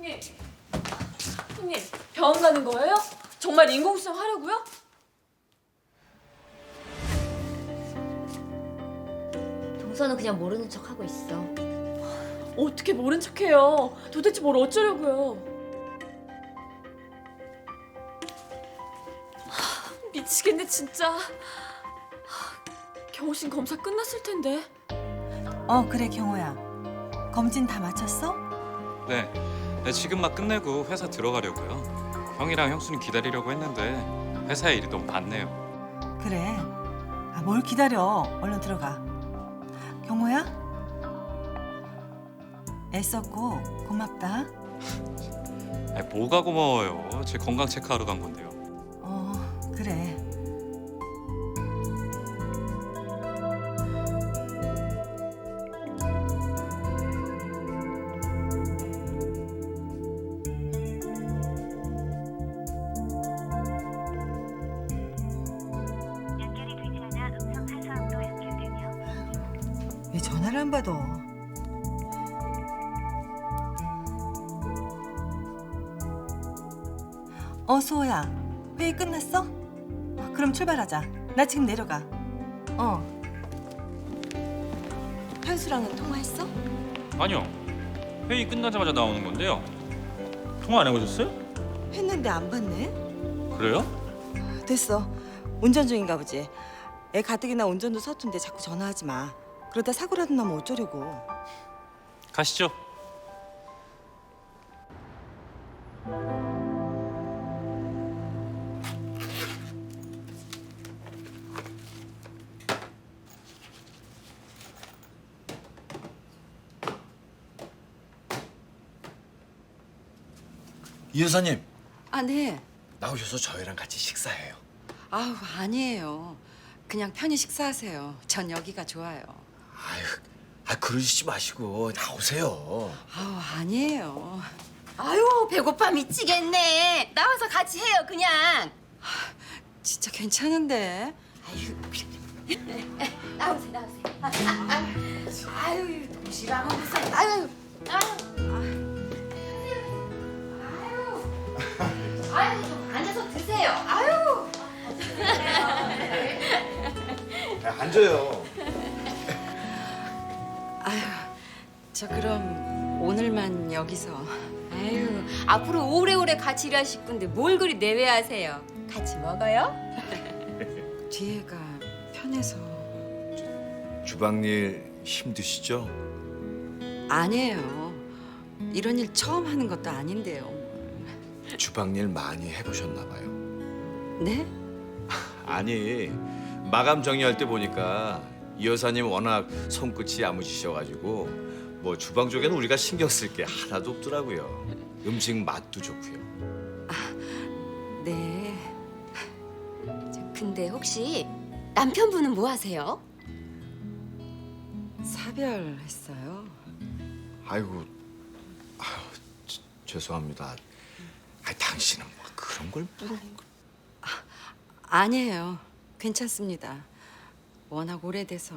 형님, 형님 병원 가는 거예요? 정말 인공수정 하려고요? 동서는 그냥 모르는 척 하고 있어. 어떻게 모른 척해요? 도대체 뭘 어쩌려고요? 하, 미치겠네 진짜. 하, 경호신 검사 끝났을 텐데. 어 그래 경호야 검진 다 마쳤어? 네, 네, 지금 막 끝내고 회사 들어가려고요. 형이랑 형수님 기다리려고 했는데 회사에 일이 너무 많네요. 그래 아, 뭘 기다려 얼른 들어가 경호야 애썼고 고맙다 아니, 뭐가 고마워요. 제 건강 체크하러 간 건데요. 어 그래 왜 전화를 안 받아 어 수호야 회의 끝났어? 어, 그럼 출발하자 나 지금 내려가 어 현수랑은 통화했어? 아니요. 회의 끝나자마자 나오는 건데요. 통화 안 해보셨어요? 했는데 안 받네 그래요? 됐어. 운전 중인가 보지. 애 가뜩이나 운전도 서툰데 자꾸 전화하지 마. 그러다 사고라도 나면 어쩌려고. 가시죠. 이 여사님 아, 네. 나오셔서 저희랑 같이 식사해요. 아우, 아니에요. 그냥 편히 식사하세요. 전 여기가 좋아요. 아유, 아 그러시지 마시고 나오세요. 아우, 아니에요. 아유 배고파 미치겠네. 나와서 같이 해요 그냥. 진짜 괜찮은데. 아유 그래. 나오세요 나오세요. 아, 아, 아 유 도시락 무슨 아유 아유. 아유 아유 좀 앉아서 드세요. 아유. 앉아요. 저 그럼 오늘만 여기서. 아유 앞으로 오래오래 같이 일하실 건데 뭘 그리 내외하세요. 같이 먹어요? 뒤에가 편해서. 주방일 힘드시죠? 아니에요. 이런 일 처음 하는 것도 아닌데요. 주방일 많이 해보셨나 봐요. 네? 아니 마감 정리할 때 보니까 이 여사님 워낙 손끝이 야무지셔가지고 뭐 주방 쪽에는 우리가 신경 쓸 게 하나도 없더라고요. 음식 맛도 좋고요. 네. 저, 근데 혹시 남편분은 뭐 하세요? 사별했어요. 아이고, 아유, 지- 죄송합니다. 아, 당신은 뭐 그런 걸 물어본 거. 아니에요. 괜찮습니다. 워낙 오래돼서.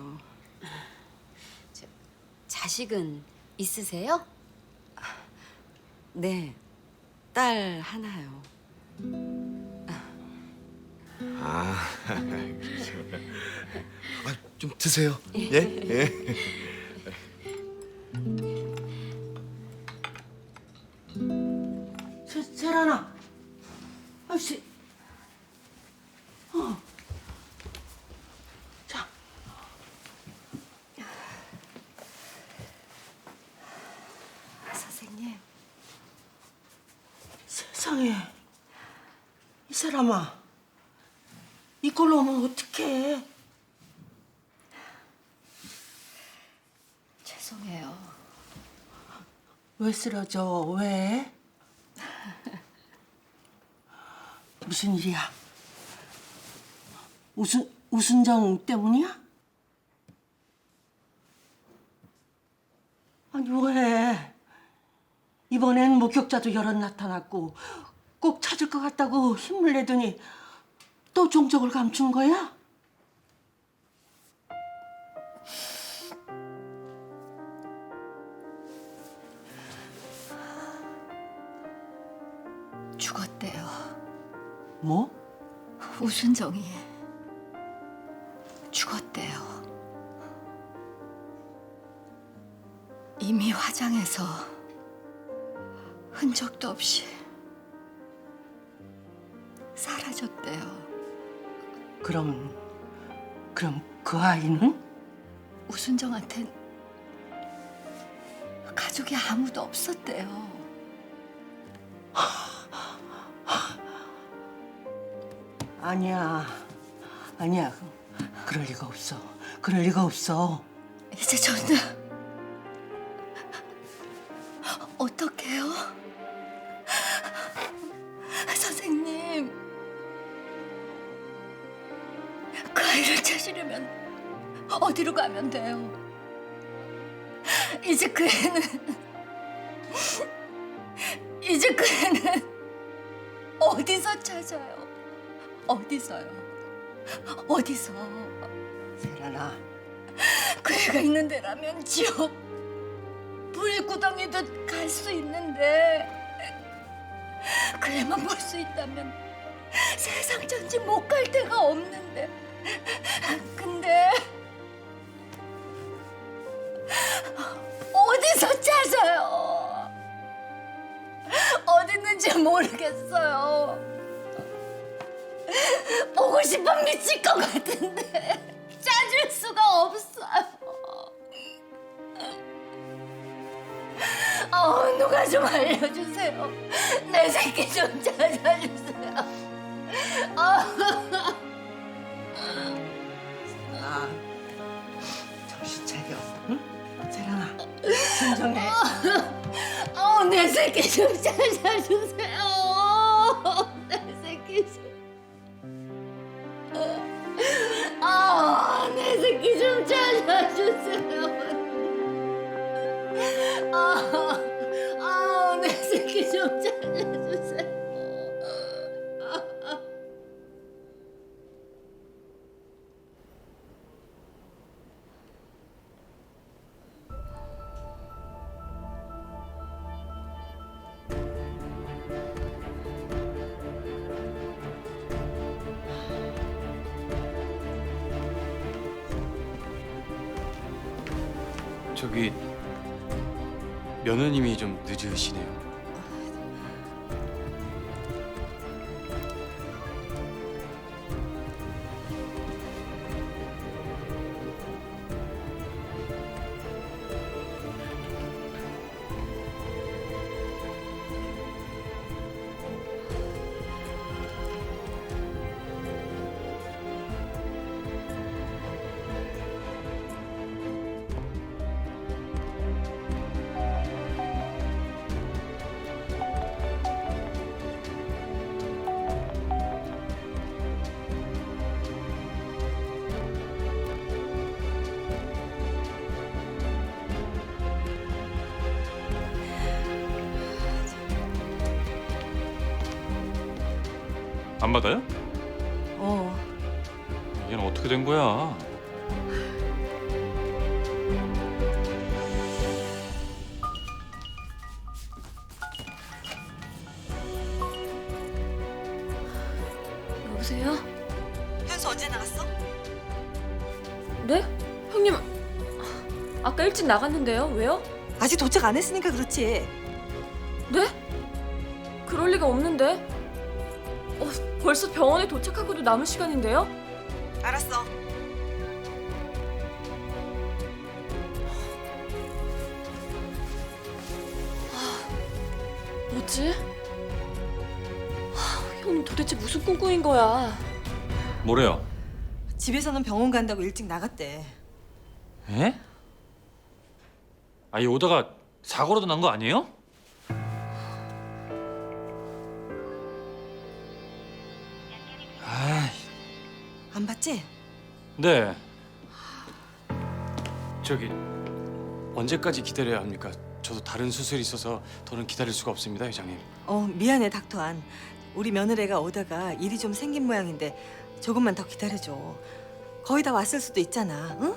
자식은 있으세요? 네. 딸 하나요. 아. 아, 좀 드세요. 예? 예. 세, 세란아. 아씨. 어. 자. 선생님. 세상에. 이 사람아. 이걸로 오면 어떡해. 죄송해요. 왜 쓰러져? 왜? 무슨 일이야? 우순, 우순정 때문이야? 아니 왜? 이번엔 목격자도 여럿 나타났고 꼭 찾을 것 같다고 힘을 내더니 또 종적을 감춘 거야? 죽었대요. 뭐? 우순정이 죽었대요. 이미 화장해서 흔적도 없이 사라졌대요. 그럼 그럼 그 아이는? 우순정한텐 가족이 아무도 없었대요. 아니야. 아니야. 그럴 리가 없어. 그럴 리가 없어. 이제 저는 어떡해요? 아이를 찾으려면 어디로 가면 돼요? 이제 그 애는 이제 그 애는 어디서 찾아요? 어디서요? 어디서? 세란아. 그 애가 있는 데라면 지옥 불구덩이도 갈 수 있는데 그 애만 볼 수 있다면 세상 전지 못 갈 데가 없는데 모르겠어요. 보고 싶어 미칠 것 같은데 찾을 수가 없어요. 어, 누가 좀 알려주세요. 내 새끼 좀 찾아주세요. 어. 아, 정신 차려. 응? 세란아. 진정해. 어, 내 새끼 좀 찾아주세요. 내 새끼 좀 찾아주세요. 아, 아, 내 새끼 좀 찾아 저기 며느님이 좀 늦으시네요. 안 받아요? 어. 얘는 어떻게 된 거야? 여보세요? 현수 언제 나갔어? 네? 형님, 아까 일찍 나갔는데요. 왜요? 아직 도착 안 했으니까 그렇지. 네? 그럴 리가 없는데. 어, 벌써 병원에 도착하고도 남은 시간인데요? 알았어. 뭐지? 하, 형님 도대체 무슨 꿈꾸인 거야? 뭐래요? 집에서는 병원 간다고 일찍 나갔대. 에? 아이 오다가 사고라도 난 거 아니에요? 안 봤지? 네. 저기 언제까지 기다려야 합니까? 저도 다른 수술이 있어서 더는 기다릴 수가 없습니다, 회장님. 어 미안해 닥터안. 우리 며느리가 오다가 일이 좀 생긴 모양인데 조금만 더 기다려줘. 거의 다 왔을 수도 있잖아. 응?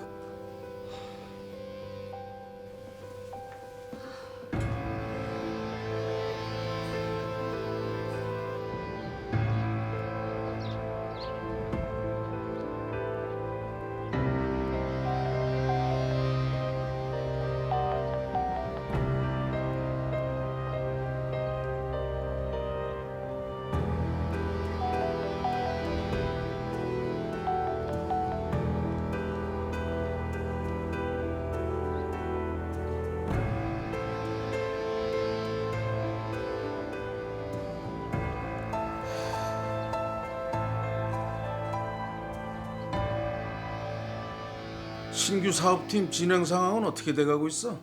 신규 사업팀 진행 상황은 어떻게 돼가고 있어?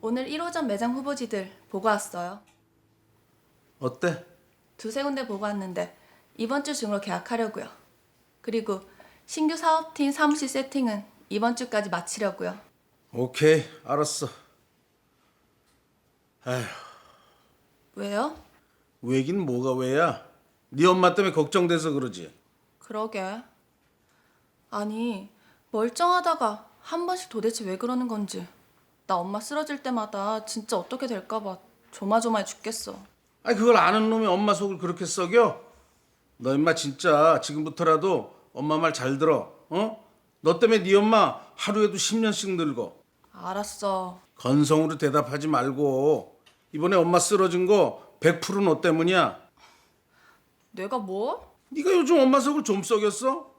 오늘 1호점 매장 후보지들 보고 왔어요. 어때? 두세 군데 보고 왔는데 이번 주 중으로 계약하려고요. 그리고 신규 사업팀 사무실 세팅은 이번 주까지 마치려고요. 오케이 알았어. 아휴 왜요? 왜긴 뭐가 왜야? 네 엄마 때문에 걱정돼서 그러지. 그러게. 아니 멀쩡하다가 한 번씩 도대체 왜 그러는 건지 나 엄마 쓰러질 때마다 진짜 어떻게 될까 봐 조마조마해 죽겠어. 아니 그걸 아는 놈이 엄마 속을 그렇게 썩여? 너 임마 진짜 지금부터라도 엄마 말 잘 들어. 어? 너 때문에 네 엄마 하루에도 10년씩 늙어. 알았어. 건성으로 대답하지 말고 이번에 엄마 쓰러진 거 100%너 때문이야. 내가 뭐? 네가 요즘 엄마 속을 좀 썩였어?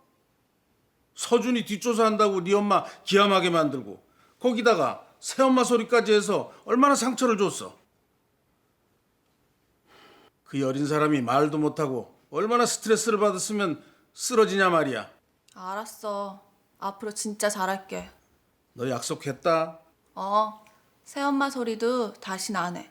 서준이 뒷조사한다고 네 엄마 기함하게 만들고 거기다가 새엄마 소리까지 해서 얼마나 상처를 줬어. 그 여린 사람이 말도 못하고 얼마나 스트레스를 받았으면 쓰러지냐 말이야. 알았어. 앞으로 진짜 잘할게. 너 약속했다. 어. 새엄마 소리도 다신 안 해.